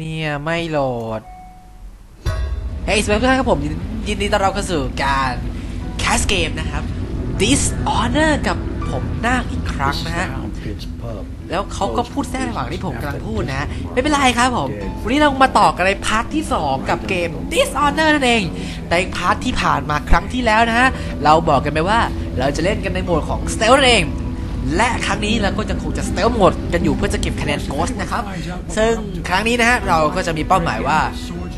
เนี่ยไม่โหลด เฮ้ยสวัสดีครับผมยินยินดีต้อนรับเข้าสู่การแคสเกมนะครับ Dishonor กับผมนาคอีกครั้งนะฮะ แล้วเขาก็พูดแทรกระหว่างที่ผมกำลังพูดนะ ไม่เป็นไรครับผม วันนี้เรามาต่อกันในพาร์ทที่ 2 กับเกม Dishonor นั่นเอง ในพาร์ทที่ผ่านมาครั้งที่แล้วนะฮะ เราบอกกันไปว่าเราจะเล่นกันในโหมดของ Stealth นั่นเอง และครั้งนี้เราก็จะคงจะ Stealth โหมดกันอยู่เพื่อจะเก็บคะแนน Ghost นะครับ ซึ่งครั้งนี้นะฮะเราก็จะมีเป้าหมายว่า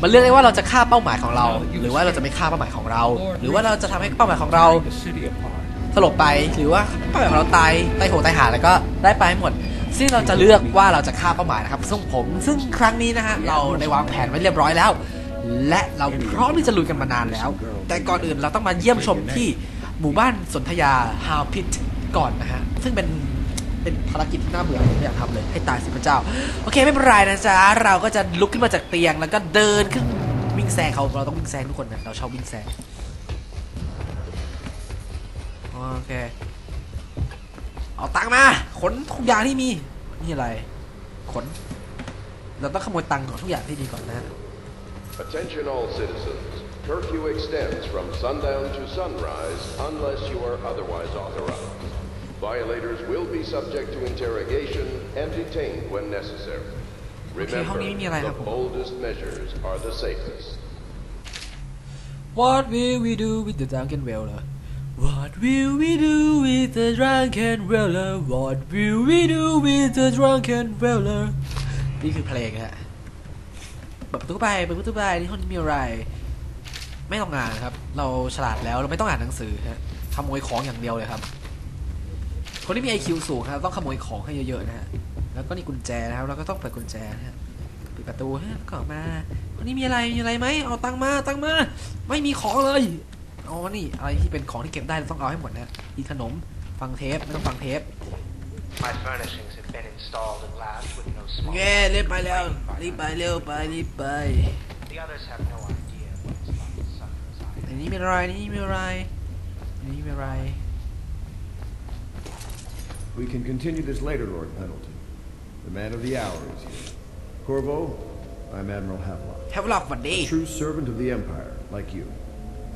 มันเลือกได้ว่าเราจะฆ่าเป้าหมายของเรา หรือว่าเราจะไม่ฆ่าเป้าหมายของเรา หรือว่าเราจะทำให้เป้าหมายของเราสลบไปหรือว่าเป้าหมายของเราตายตายโหงตายหาแล้วก็ได้ไปหมด ซึ่งเราจะเลือกว่าเราจะฆ่าเป้าหมายนะครับซึ่งผม ซึ่งครั้งนี้นะฮะเราได้วางแผนไว้เรียบร้อยแล้ว และเราพร้อมที่จะลุยกันมานานแล้ว แต่ก่อนอื่นเราต้องมาเยี่ยมชมที่หมู่บ้านสนธยาฮาวพิท ก่อนนะฮะ ซึ่งเป็นเป็นภารกิจที่น่าเบื่อไม่อยากทำเลย ให้ตายสิพระเจ้า โอเคไม่เป็นไรนะจ๊ะ เราก็จะลุกขึ้นมาจากเตียงแล้วก็เดินขึ้นวิ่งแซงเขาเราต้องวิ่งแซงทุกคนนะเราชอบวิ่งแซงโอเค เอาตังค์มา ขนทุกอย่างที่มี นี่อะไร ขน เราต้องขโมยตังค์ของทุกอย่างที่มีก่อนนะ Attention all citizens. Curfew extends from sundown to sunrise unless you are otherwise authorized. Violators will be subject to interrogation and detained when necessary. โอเคห้องนี้ไม่มีอะไรครับ the ผม boldest measures are the safest. What will we do with the drunken Weller What will we do with the drunken Weller What will we do with the drunken Weller นี่คือเพลงฮะเปิดประตูไปเปิดประตูไปนี่ห้องนี้มีอะไร ไม่ต้องงานครับ เราฉลาดแล้วเราไม่ต้องอ่านหนังสือฮะขโมยของอย่างเดียวเลยครับ คนที่มี IQ สูงครับต้องขโมยของให้เยอะๆนะฮะ แล้วก็นี่กุญแจนะครับเราก็ต้องเปิดกุญแจนะฮะปิดประตูฮะแล้วก็ออกมาวันนี้มีอะไรมีอะไรไหมเอาตังค์มาตังค์มา ไม่มีของเลยอ๋อนี่อะไรที่เป็นของที่เก็บได้เราต้องเอาให้หมดนะมีขนมฟังเทปไม่ต้องฟังเทป My furnishings have been installed at last with no small. แกรีบไปแล้วรีบไปเร็วไปรีบไป The others have no idea what's on the sun's eye. ในนี้มีอะไรในนี้มีอะไรในนี้มีอะไร We can continue this later, Lord Pendleton. The man of the hour is here. Corvo, I'm Admiral Havelock. Havelock, for day? A true servant of the Empire, like you.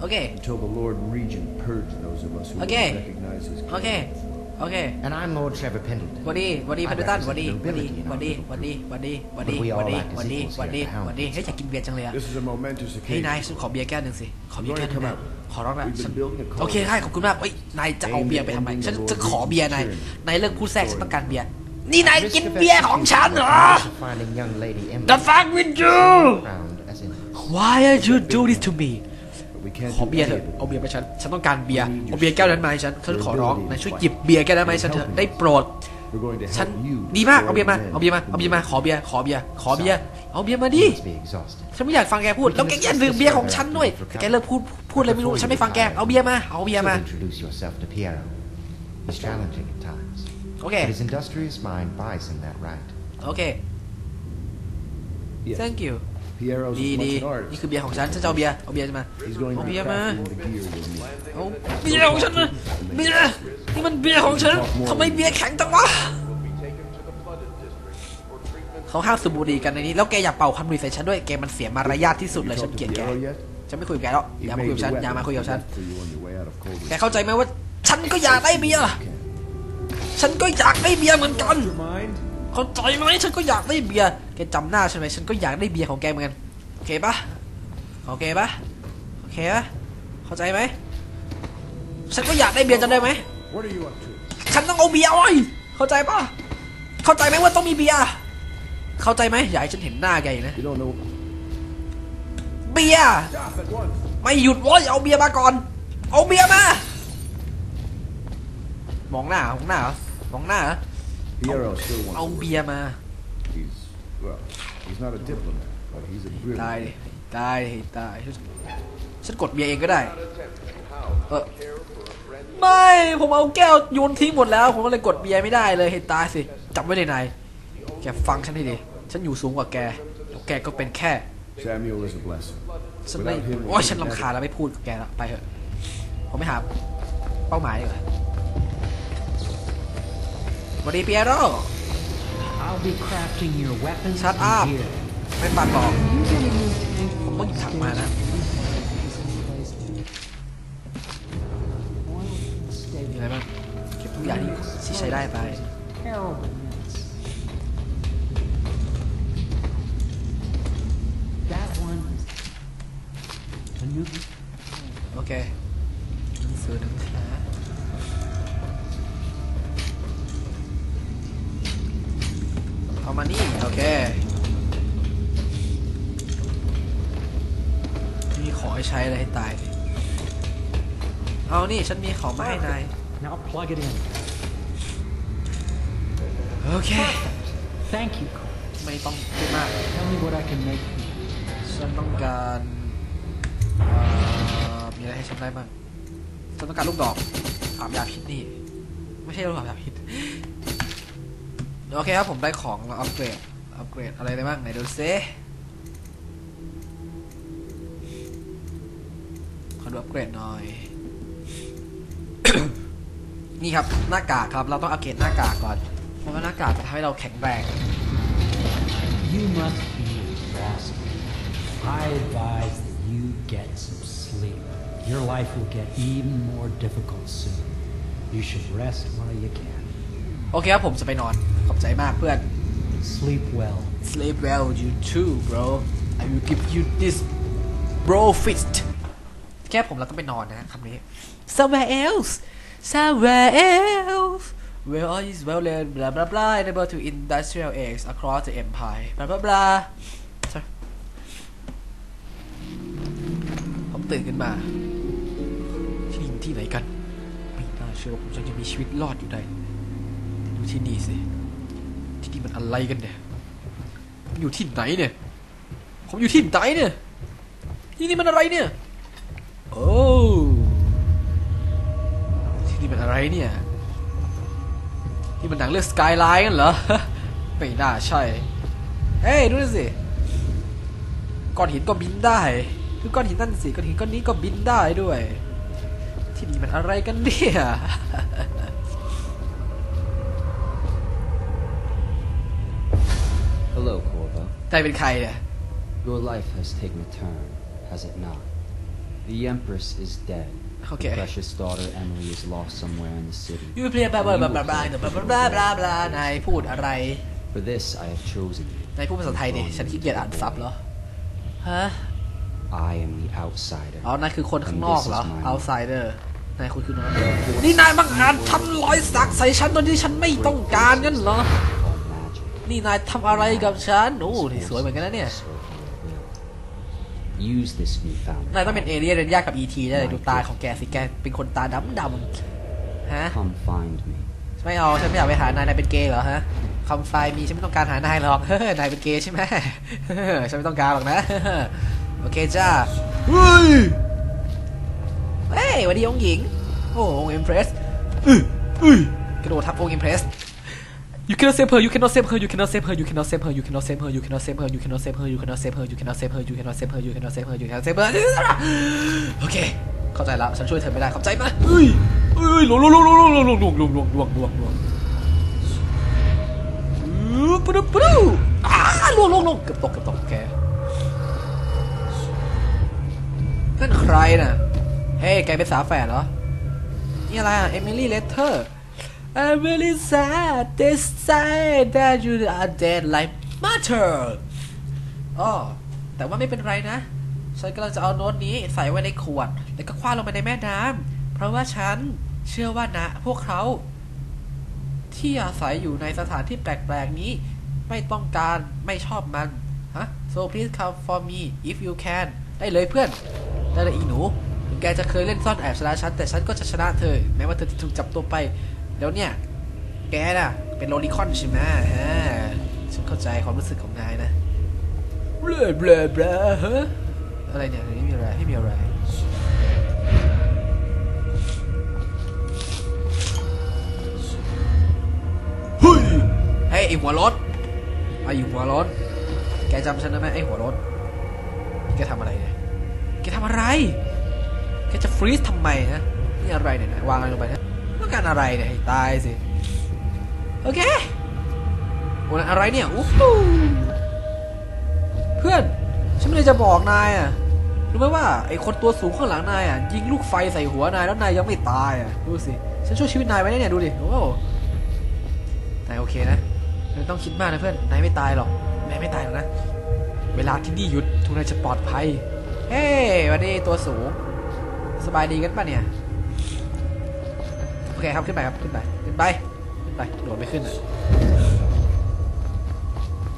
Okay. Until the Lord Regent purge those of us who okay. recognize his claims. Okay. โอเค And I'm Lord Trevor Pendleton. วันดีวันดี I พันธุตัน represent วันดี the วันดี nobility in วัน our ดี little วันดี group. วันดีวันดี But we วัน all ดี act as วันดี equals วันดี here at the วันดี Hound. เฮ้ยอยากกินเบียร์จังเลยอะ This is a momentous เฮ้ย occasion. นายฉันขอเบียร์แก้วหนึ่งสิ ขอเบียร์แก้วหนึ่งนะ Come out. ขอร้องนะ We've been ฉัน building a culture. โอเคใช่ขอบคุณมากเฮ้ย นายจะเอาเบียร์ไปทำไม ฉันจะขอเบียร์นาย นายเลิกพูดแทรกฉันต้องการเบียร์ นี่นาย Risk กิน of เบียร์ของฉันเหรอ expectations of Finding young lady Emily The fuck with you crowned as in Why did you do this to me But we can't ขอ do เบียร์เถ any อะ of it. เอาเบียร์ไปฉันฉันต้องการเบียร์เอาเบียร์แก้วนั้นมาให้ฉันฉันขอร้องนายช่วยหยิบเบียร์แก้วนั้นมาให้ฉันเถอะได้โปรด We're going to ฉัน help you ดีมากเอา destroy เบียร์มา the men เอาเบียร์มา who เอาเบียร์มาขอเบียร์ขอเบียร์ขอเบียร์เอาเบียร์มาดิ must be exhausted. ฉันไม่อยากฟังแกพูดแล้วแกอย่าดื่มเบียร์ของฉันด้วยแกเลิกพูดพูดอะไรไม่รู้ฉันไม่ฟังแกเอาเบียร์มาเอาเบียร์มา Should introduce yourself to Piero. He's challenging at times, โอเค but his industrious mind buys him that right. โอเค Yes. thank you Piero's ดี as ดี much an นี่ artist. คือเบียร์ของฉันฉันจะเอาเบียร์เอาเบียร์มา He's going เอา to be เบียร์มา crafting the gear you'll need. เอาเบียร์ของฉันนะเบียร์นี่มันเบียร์ของฉันทำไมเบียร์แข็งจังวะ Will be taken to the flooded district for treatment เขาห้ามสูบบุหรี่กันในนี้แล้วแกอยากเป่าคำบุหรี่ใส่ฉันด้วยแกมันเสียมารยาทที่สุดเลย You ฉัน talked เกลียด to แก Piero yet? ฉันไม่คุยกับแกแล้ว He อย่ามา made คุยกับฉัน the อย่ามาคุยกับฉัน weapon for you on your way out of Coldwater. แกเข้าใจไหมว่า ฉันก็อยากได้เบียร์ฉันก็อยากได้เบียร์เหมือนกัน Your mind? เข้าใจไหมฉันก็อยากได้เบียร์แกจำหน้าฉันไหมฉันก็อยากได้เบียร์ของแกเหมือนกันโอเคปะโอเคปะโอเคปะเข้าใจไหมฉันก็อยากได้เบียร์จำได้ไหม What are you up to? ฉันต้องเอาเบียร์ไว้เข้าใจปะเข้าใจไหมว่าต้องมีเบียร์เข้าใจไหมอย่าให้ฉันเห็นหน้าแกอีกนะ You don't know. เบียร์ Stop at once. ไม่หยุดเว้ยเอาเบียร์มาก่อน เอาเบียร์มามองหน้า มองหน้าเหรอมองหน้า เหรอ Piero still wants เอา to work. เบียร์มา He's well. He's not a diplomat, but he's a ตาย brilliant. ดิตายดิตายฉันกดเบียร์เองก็ได้ เออไม่ ผมเอาแก้วโยนทิ้งหมดแล้ว ผมก็เลยกดเบียร์ไม่ได้เลยให้ตายสิจับไว้ในไหนแกฟังฉันให้ดี ฉันอยู่สูงกว่าแกแล้วแกก็เป็นแค่ Samuel is a blessing. ฉันไม่ Without him, โอ้ยฉันลำคาญแล้วไม่พูดกับแกแล้วไปเถอะ ผมไม่หาเป้าหมายดีกว่า สวัสดีเปียโร I'll be crafting your weapons Shut in up. here. ไม่ฟังหรอก ผมต้องหยิบถังมานะ มีอะไรบ้าง เก็บทุกอย่างที่ที่ใช้ได้ไป That one. A new โอเค เอามานี่ โอเค มีของให้ใช้อะไรให้ตายดิเอานี่ฉันมีของมาให้นาย Now plug it in. โอเค Thank you, Cole. ไม่ต้องคิดมาก Tell me what I can make. ฉันต้องการเอ่อมีอะไรให้ฉันได้บ้างฉันต้องการลูกดอกอาบยาพิษนี่ ไม่ใช่ลูกอาบยาพิษ โอเคครับผมได้ของแล้วอัปเกรดอัปเกรดอะไรได้บ้างไหนดูซิขอดูอัปเกรดหน่อย นี่ครับหน้ากากครับเราต้องอัปเกรดหน้ากากก่อน เพราะว่าหน้ากากจะทำให้เราแข็งแรง You must be exhausted. I advise that you get some sleep. Your life will get even more difficult soon. You should rest while you can. โอเคครับผมจะไปนอน ขอบใจมากเพื่อน Sleep well. Sleep well, you too, bro. I will give you this bro fist. แค่ผมแล้วต้องไปนอนนะคำนี้ Somewhere else, somewhere else. Where all is well learned, blah blah blah, enable to industrial age across the empire, blah blah blah. Sorry. ผมตื่นขึ้นมาที่นี่ที่ไหนกัน ไม่น่าเชื่อว่าผมยังจะมีชีวิตรอดอยู่ได้ ดูที่นี่สิ ที่นี่มันอะไรกันเนี่ย ผมอยู่ที่ไหนเนี่ย ผมอยู่ที่ไหนเนี่ย ที่นี่มันอะไรเนี่ย โอ้ที่นี่มันอะไรเนี่ย ที่มันหนังเรื่องสกายไลน์กันเหรอ ไม่น่าใช่ เฮ้ยดูสิ ก้อนหินก็บินได้ คือก้อนหินนั่นสิ ก้อนหินก้อนนี้ก็บินได้ด้วย ที่นี่มันอะไรกันเนี่ย Corvo. ใจเป็นใครเนี่ย Your life has taken a turn, has it not? The Empress is dead. Okay. Your precious daughter Emily is lost somewhere in the city. ยูเพลียบลาบลาบลาบลาบลาบลาบลาบลาบลานายพูดอะไร For this, I have chosen you. นายพูดภาษาไทยดิฉันขี้เกียจอ่านซับเหรอฮะ I am the outsider. อ๋อนายคือคนข้างนอกเหรอ outsider นายคุณคือน้องนี่นายบังอาจทำรอยสักใส่ฉันโดยที่ฉันไม่ต้องการงั้นเหรอ Called magic. นี่นายทำอะไรกับฉันโอ้นี่สวยเหมือนกันนะเนี่ย Serve your will. Use this newfound นายต้องเป็นเอเลี่ยนเรนยากกับ ET ได้เลยดูตาของแกสิแกเป็นคนตาดำดำๆฮะ Come find me. ไม่เอาฉันไม่อยากไปหานายนายเป็นเกย์เหรอฮะคำไฟมีฉันไม่ต้องการหานายหรอกเฮ้ยนายเป็นเกย์ใช่ไหมฉันไม่ต้องการหรอกนะโอเคจ้าเฮ้ยเฮ้ยสวันดีองค์หญิง โอ้องค์อิมเพรสกระโดดทับองค์อิมเพรส You cannot save her. You cannot save her. You cannot save her. You cannot save her. You cannot save her. You cannot save her. You cannot save her. You cannot save her. You cannot save her. You cannot save her. You cannot save her. You cannot save her. โอเค เข้าใจแล้วฉันช่วยเธอไม่ได้เข้าใจไหมเฮ้ยเฮ้ยลวงลวงลวงลวงลวงลวงลวงลวงลวงลวงลวงลวงปุ๊บปุ๊บอ้าลวงลวงลวงเกือบตกเกือบตกโอเคนั่นใครน่ะ เฮ้ยแกเป็นสาแฝดเหรอ นี่อะไรอะ เอมิลี่เลเทอร์ I'm really sad they say that you are dead like matter อ๋อแต่ว่าไม่เป็นไรนะ ฉันกำลังจะเอาโน้ตนี้ใส่ไว้ในขวด แล้วก็คว้าลงไปในแม่น้ำ เพราะว่าฉันเชื่อว่านะ พวกเขาที่อาศัยอยู่ในสถานที่แปลก ๆ นี้ ไม่ต้องการไม่ชอบมัน ฮะ so please come for me if you can ได้เลยเพื่อน ได้เลยอีหนู แกจะเคยเล่นซ่อนแอบชนะฉัน แต่ฉันก็จะชนะเธอ แม้ว่าเธอจะถูกจับตัวไป แล้วเนี่ย แกน่ะ เป็นโลลิคอนใช่ไหมฮะฉันเข้าใจความรู้สึกของนายนะเบลอเบลอเบลอฮะอะไรเนี่ยไม่มีอะไรไม่มีอะไรเฮ้ยเฮ้ยไอหัวรถไอหัวรถแกจำฉันได้ไหมไอหัวรถแกทำอะไรเนี่ยแกทำอะไรแกจะฟรีซทำไมฮะนี่อะไรเนี่ยนะวางอะไรลงไปนะต้อง การอะไรเนี่ยให้ตายสิ โอเคโอ้นั่นอะไรเนี่ยอู้หูเพื่อน ฉันไม่ได้จะบอกนายอะ รู้ไหมว่าไอ้คนตัวสูงข้างหลังนายอะยิงลูกไฟใส่หัวนายแล้วนายยังไม่ตายอะ ดูสิ ฉันช่วยชีวิตนายไว้เนี่ยดูดิ โอ้นายโอเคนะไม่ต้องคิดมากนะเพื่อน นายไม่ตายหรอก นายไม่ตายหรอกนะ เวลาที่นี่หยุดทุกนายจะปลอดภัย เฮ้ยวันนี้ตัวสูง สบายดีกันปะเนี่ย เคครับขึ้นไปครับขึ้นไปขึ้นไปขึ้นไปโดดไม่ขึ้นอะ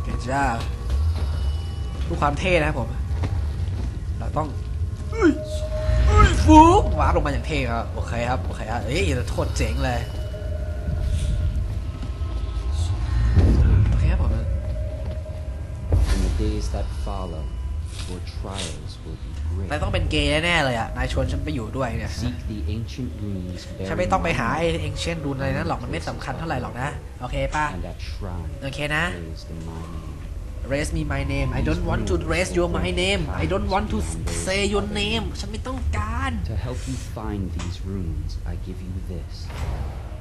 เกจ้าดูความเท่นะครับผม เราต้องเอ้ยเอ้ยฟูบวาร์ปลงมาอย่างเท่ครับโอเคครับโอเคครับเอ้ยอย่าโทษเจ๋งเลยโอเคครับผม In the days that follow, your trials will be นาย great. ต้องเป็นเกย์แน่ๆเลยอะ นายชวนฉันไปอยู่ด้วยเนี่ย Seek the ancient runes ฉัน bearing ไม่ต้องไปหา my ไอ้ name, เองเช่นดูอะไรนั้นหรอก มันไม่สำคัญเท่าไหร่หรอกนะ โอเคป่ะ and at shrine Okay, nah. raised in my name. raise me my name I don't want to raise your my name I don't want to say your name ฉันไม่ต้องการ To help you find these runes, I give you this,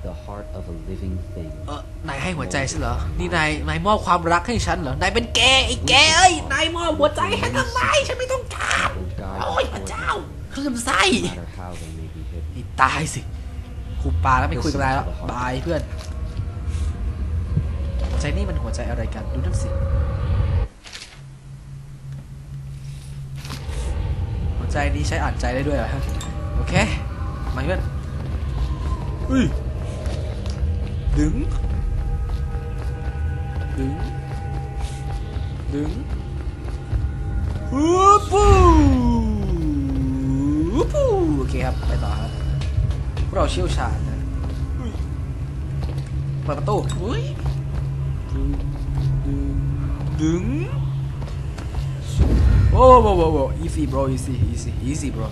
the heart of a living thing. เออนายให้หัวใจฉันเหรอ นี่นาย นายมอบความรักให้ฉันเหรอ นายเป็นเกย์ไอ้เกย์เอ้ย นายมอบหัวใจให้ทำไมฉันไม่ต้องการ Will guide โอ้ย you พระ toward เจ้า them, เคลื่อนไส้ no matter how they may be hidden. นี่ตายสิคูปาแล้วไม่คุยกับนายแล้ว บายเพื่อน ใจนี่มันหัวใจอะไรกัน ดูนั่นสิ หัวใจนี้ใช้อ่านใจได้ด้วยเหรอฮะ โอเค มาเพื่อน อุ้ย ดึง ดึง ดึงฮู้ปูปูโอเคครับ ไปต่อครับพวกเราเชี่ยวชาญนะเปิดประตูอุ้ยดึง ดึงดึงโอ้โหโอ้โห easy bro easy easy easy bro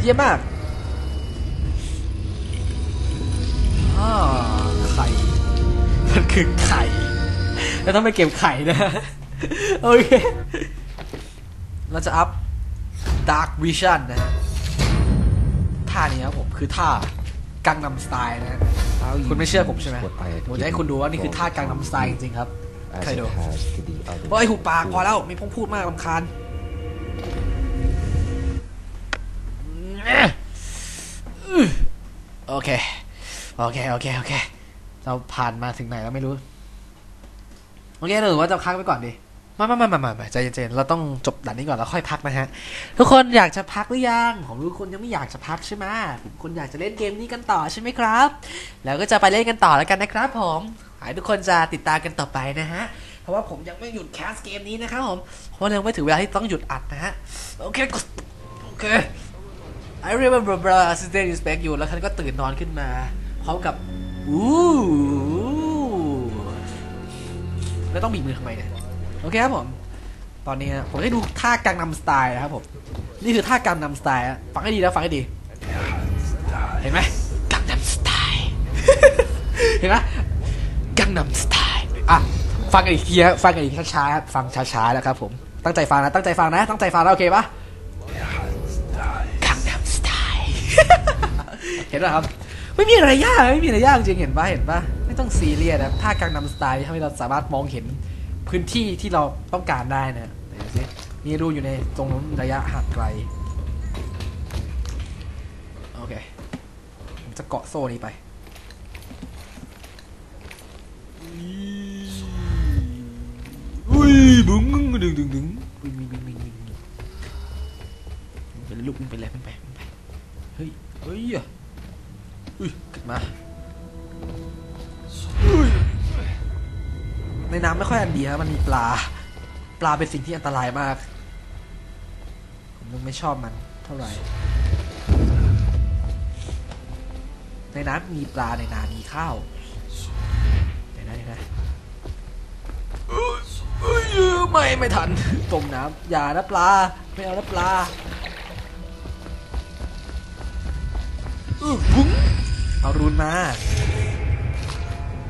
เยี่ยมมาก ไข่ มันคือไข่ แล้วต้องไปเก็บไข่นะ โอเค เราจะอัพ Dark Vision นะฮะ ท่านี้ครับผมคือท่ากังนำสไตล์นะฮะ How you คุณไม่เชื่อผมใช่ไหม use what I have ผมจะให้คุณดูว่านี่คือ given ท่า you กังนำสไตล์จริงๆครับ as ใคร it ดู has to the others โอ้ยหูปากพอ before. แล้วไม่พงพูดมากลำคาญโอเค โอเค โอเค โอเค เราผ่านมาถึงไหนแล้วไม่รู้ โอเคหรือว่าจะพักไปก่อนดีมามามามามามาใจเย็นๆเราต้องจบด่านนี้ก่อนแล้วค่อยพักนะฮะ ทุกคนอยากจะพักหรือยัง ผมรู้คนยังไม่อยากจะพักใช่ไหมผมคนอยากจะเล่นเกมนี้กันต่อใช่ไหมครับ แล้วก็จะไปเล่นกันต่อแล้วกันนะครับ ผมหายทุกคนจะติดตามกันต่อไปนะฮะ เพราะว่าผมยังไม่หยุดแคสเกมนี้นะครับผมเพราะว่ายังไม่ถึงเวลาที่ต้องหยุดอัดนะฮะ โอเคโอเค I remember brother assistant inspect you แล้วฉันก็ตื่นนอนขึ้นมา พร้อมกับอู้แล้วต้องบีบมือทำไมเนี่ยโอเคครับผม ตอนนี้ผมให้ดูท่ากังนำสไตล์นะครับผมนี่คือท่ากังนำสไตล์ฟังให้ดีนะฟังให้ดี เห็นไหมกังนำสไตล์เห็นไหมกังนำสไตล์อะฟังกันอีกทีนะฟังกันอีกช้าๆฟังช้าๆแล้วครับผมตั้งใจฟังนะตั้งใจฟังนะตั้งใจฟังนะโอเคปะกังนำสไตล์เห็นป่ะครับ ไม่มีอะไรยากไม่มีอะไรยากจริงเห็นป่ะเห็นป่ะไม่ต้องซีเรียสนะท่ากังนำสไตล์ทำให้เราสามารถมองเห็นพื้นที่ที่เราต้องการได้นะเดี๋ยวสิมีรูอยู่ในตรงนู้นระยะห่างไกลโอเคผมจะเกาะโซ่นี้ไปอุ้ยบุ้งดึงดึงดึงวิ่งวิ่งวิ่งวิ่งวิ่งวิ่งไปเลยลูกวิ่งไปเลยวิ่งไปวิ่งไปเฮ้ยเฮ้ยอะอุ้ยขึ้น มาอุ้ยในน้ำไม่ค่อยอันดีครับมันมีปลา ปลาเป็นสิ่งที่อันตรายมาก ผมยังไม่ชอบมันเท่าไหร่ ในน้ำมีปลาในนามีข้าวเดี๋ยวนะเดี๋ยวนะเอ้ยเอ้ยไม่ไม่ทันจมน้ำอย่านะปลา ไม่เอานะปลาอื้อบุ้ง เอารูนมา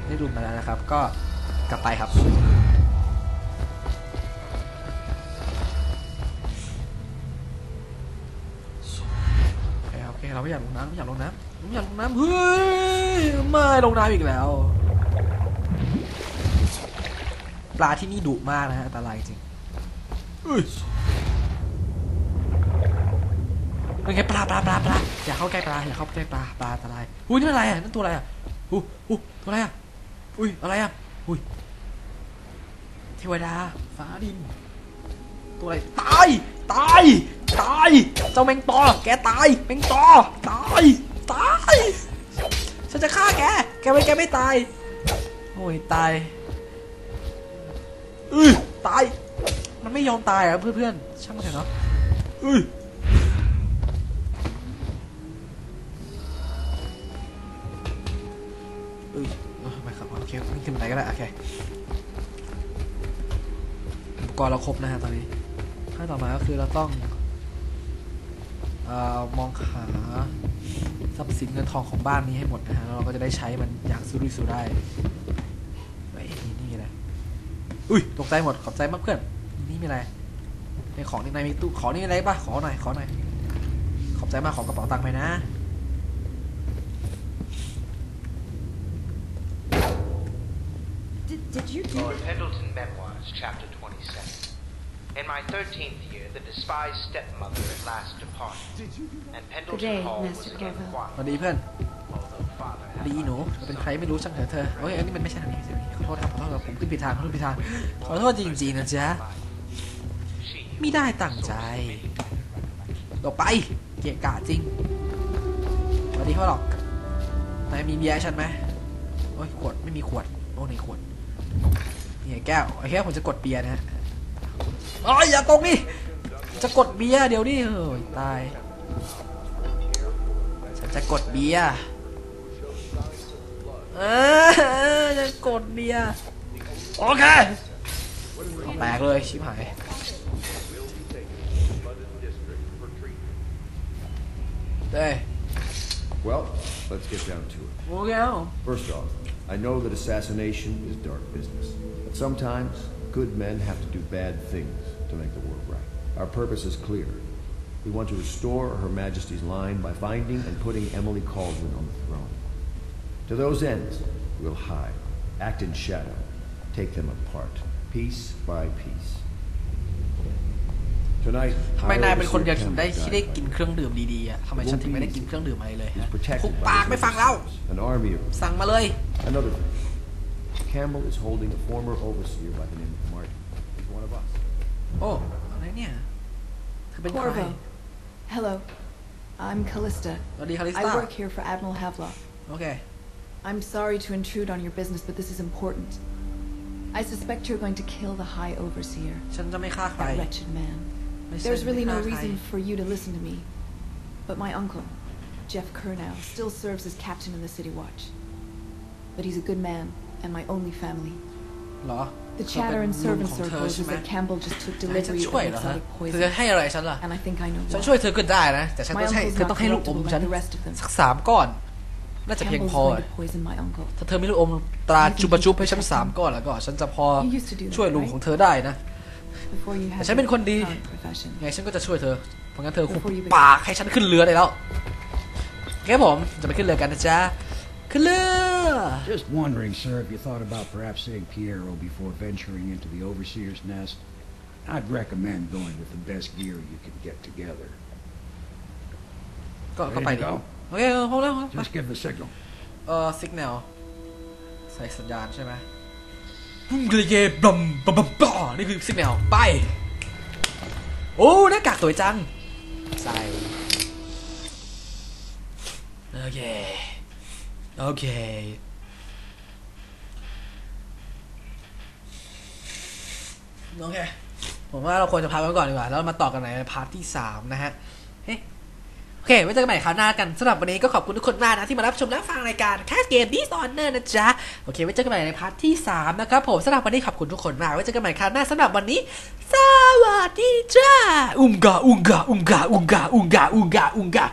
ได้รูนมาแล้วนะครับ ก็กลับไปครับ โอเคโอเคเราไม่อยากลงน้ำไม่อยากลงน้ำไม่อยากลงน้ำเฮ้ยไม่ลงน้ำอีกแล้ว ปลาที่นี่ดุมากนะฮะอันตรายจริงอุ้ย เป็นไงปลาปลาปลาปลาอย่าเข้าใกล้ปลาอย่าเข้าใกล้ปลาปลาอันตรายอุ้ยนี่อะไรอะนั่นตัวอะไรอะอู้อู้ตัวอะไรอะอุ้ยอะไรอะอุ้ยเทวดาฟ้าดินตัวอะไรตายตายตายเจ้าแมงปอแกตายแมงปอตายตายฉันจะฆ่าแกแกไม่แกไม่ตายโอ้ยตายอือตายมันไม่ยอมตายอะเพื่อนๆช่างมันเถอะเนาะอืออื ก็ได้ โอเคอุปกรณ์เราครบนะฮะตอนนี้ขั้นต่อมาก็คือเราต้องอมองหาทรัพย์สินเงินทองของบ้านนี้ให้หมดนะฮะแล้วเราก็จะได้ใช้มันอย่างสุรุ่ยสุร่ายเฮ้นี่นี่อะไรอุ้ยตกใจหมดขอบใจมากเพื่อนนี่มีอะไรในของในในมีตู้ของนี่อะไรปะขอหน่อยขอหน่อยขอบใจมากขอกระเป๋าตังค์ไปนะ Did, did you do Lord Pendleton Memoirs, Chapter 27. In my 13th year, the despised stepmother at last departed, and Pendleton day, Hall Master was again Corvo. สวัส quiet, ดีเพื่อน although father ดี had หนู เป็นใครไม่รู้ช่างเถอะเธอ โอ้ย อันนี้มันไม่ใช่ทางนี้ไม่ใช่ทางนี้ขอโทษครับขอโทษครับผมขึ้นผิดทางขอโทษผิดทาง ขอโทษจริงๆนะจ๊ะ she ไม่ได้ตั้งใจออกไป เกะกะจริงสวัสดีพ่อหรอกนายมีเบียร์ให้ฉันไหมโอ้ยขวด ไม่มีขวด โอ้ในขวด นี่แก้วโอเคผมจะกดเบียร์นะฮะอ้ยอย่าตรงนี่จะกดเบียร์เดี๋ยวนี้เฮ้ยตายฉันจะกดเบียร์เออจะกดเบียร์โอเคเอาแตกเลยชิบหายเด้ Well, let's get down to it. We'll go. First off, I know that assassination is dark business. But sometimes, good men have to do bad things to make the world right. Our purpose is clear. We want to restore Her Majesty's line by finding and putting Emily Caldwell on the throne. To those ends, we'll hide, act in shadow, take them apart, piece by piece. Tonight, ทำไมนายเป็นคนเดียว High ถึงได้ Overseer ที่ได้ Campbell กิน died เครื่องดื่มดีๆอะทำไมฉันถึงไม่ได้กินเครื่องดื่มอะไรเลย He's ฮะ protected หุบ by ปาก his ไม่ own ฟังแล้ว sisters, An army of สั่งมาเลย Another thing. Campbell is holding a former overseer by the name of Martin. He's one of us. โอ้อะไรเนี่ยเธอเป็นใคร Corvo. Hello. I'm Callista. สวัสดีคาริส I ตา work here for Admiral Havelock. โอเค I'm sorry to intrude on your business, but this is important. I suspect you're going to kill the High Overseer, ฉันจะไม่ฆ่าใคร that wretched man. ไม่ใช่ There's really ไม่ no ฆ่าใคร reason for you to listen to me. But my uncle, Jeff Kernow, still serves as captain in the City Watch. But he's a good man and my only family. เหรอ The เธอ chatter เป็ in นลุง servant ของเธอ circles ใช่ is ไหม that Campbell just took จะให้ฉัน delivery ช่วย of เหรอฮะ exotic เธอจะ poison. ให้อะไรฉันล่ะ And I think I know ฉัน why. ช่วยเธอก็ได้นะ แต่ฉัน My ต้องให้ uncle's เธอต้องให้ลูกอม not ฉัน corruptible like the rest of them. สักสามก้อน น่าจะเพียง Campbell's พอ going to poison my uncle. ถ้าเธอมีลูกอมตราจุบะจุบให้ฉันสามก้อนแล้วก็ ฉันจะพอ You used to do that, ช่วยลุง right? ของเธอได้นะ Before you แต่ had ฉันเป็นคนดี your current profession. ไงฉันก็จะช่วยเธอ เพราะงั้นเธอคุบ Before you begin. ปากให้ฉันขึ้นเรือได้แล้วแค่ผมจะไปขึ้นเรือกันนะจ๊ะ ขึ้นเรือ Just wondering, sir, if you thought about perhaps seeing Piero before venturing into the overseer's nest. I'd recommend going with the best gear you can get together. ก็ก็ไปดิ Ready to go? โอเคพอแล้วพอแล้ว Just give the signal. เออสิกแนลใส่สัญญาณใช่ไหม บุ้งเลยเย่บัมบมบัมบ้านี่คือสิกแนลไป โอ้หน้ากากสวยจัง ใส่ โอเค โอเคโอเค ผมว่าเราควรจะพักไว้ก่อนดีกว่า แล้วมาต่อกันในพาร์ทที่สามนะฮะ เฮ้ โอเคไว้เจอกันใหม่คราวหน้ากันสำหรับวันนี้ก็ขอบคุณทุกคนมากนะที่มารับชมและฟังรายการแคสเกมดีสอนเนอร์นะจ๊ะ โอเคไว้เจอกันใหม่ในพาร์ทที่ 3 นะครับผมสำหรับวันนี้ขอบคุณทุกคนมากไว้เจอกันใหม่คราวหน้าสำหรับวันนี้ สวัสดีจ้า อุงกาอุงกาอุงกาอุงกาอุงกาอุงกาอุงกา